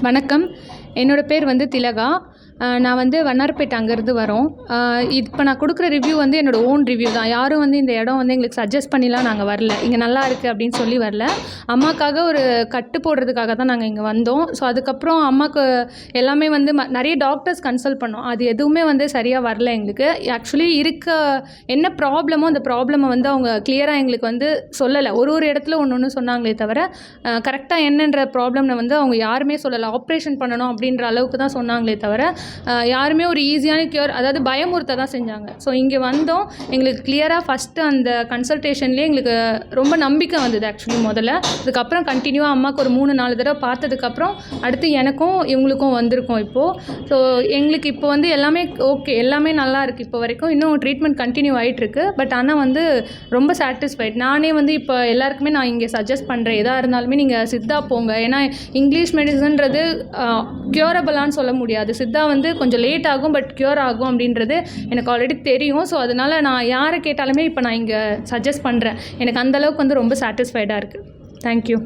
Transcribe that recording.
வணக்கம். என்னோடய பேர் வந்து திலகா. நான் வந்து வண்ணாரப்பேட்டை அங்கேருந்து வரோம். இப்போ நான் கொடுக்குற ரிவ்யூ வந்து என்னோடய ஓன் ரிவ்யூ தான். யாரும் வந்து இந்த இடம் வந்து எங்களுக்கு சஜஸ்ட் பண்ணிலாம் நாங்கள் வரல. இங்கே நல்லா இருக்குது அப்படின்னு சொல்லி வரல. அம்மாக்காக ஒரு கட்டு போடுறதுக்காக தான் நாங்கள் இங்கே வந்தோம். ஸோ அதுக்கப்புறம் அம்மாவுக்கு எல்லாமே வந்து ம- நிறைய டாக்டர்ஸ் கன்சல்ட் பண்ணோம். அது எதுவுமே வந்து சரியாக வரல எங்களுக்கு. ஆக்சுவலி இருக்க என்ன ப்ராப்ளமோ அந்த ப்ராப்ளமை வந்து அவங்க கிளியராக எங்களுக்கு வந்து சொல்லலை. ஒரு ஒரு இடத்துல ஒன்று ஒன்று சொன்னாங்களே தவிர கரெக்டாக என்னன்ற ப்ராப்ளம்னு வந்து அவங்க யாருமே சொல்லலை. ஆப்ரேஷன் பண்ணணும் அப்படின்ற அளவுக்கு தான் சொன்னாங்களே தவிர யாருமே ஒரு ஈஸியான க்யூர் அதாவது பயமுறுத்த தான் செஞ்சாங்க. ஸோ இங்கே வந்தோம். எங்களுக்கு கிளியராக ஃபஸ்ட்டு அந்த கன்சல்டேஷன்லேயே எங்களுக்கு ரொம்ப நம்பிக்கை வந்தது ஆக்சுவலி முதல்ல. அதுக்கப்புறம் கண்டினியூவாக அம்மாவுக்கு ஒரு மூணு நாலு தடவை பார்த்ததுக்கப்புறம் அடுத்து எனக்கும் இவங்களுக்கும் வந்திருக்கோம் இப்போது ஸோ எங்களுக்கு இப்போ வந்து எல்லாமே ஓகே எல்லாமே நல்லா இருக்குது இப்போ வரைக்கும். இன்னும் ட்ரீட்மெண்ட் கண்டினியூ ஆகிட்டுருக்கு பட் ஆனால் வந்து ரொம்ப சாட்டிஸ்ஃபைட் நானே வந்து இப்போ எல்லாருக்குமே நான் இங்கே சஜஸ்ட் பண்ணுறேன் எதாக இருந்தாலுமே நீங்கள் சித்தா போங்க. ஏன்னா இங்கிலீஷ் மெடிசன்றது க்யூரபிளான்னு சொல்ல முடியாது. சித்தா வந்து வந்து கொஞ்சம் லேட் ஆகும் பட் க்யூர் ஆகும் அப்படின்றது எனக்கு ஆல்ரெடி தெரியும். ஸோ அதனால் நான் யாரை கேட்டாலுமே இப்போ நான் இங்கே சஜஸ்ட் பண்ணுறேன் எனக்கு அந்தளவுக்கு வந்து ரொம்ப சாட்டிஸ்ஃபைடாக இருக்குது தேங்க்யூ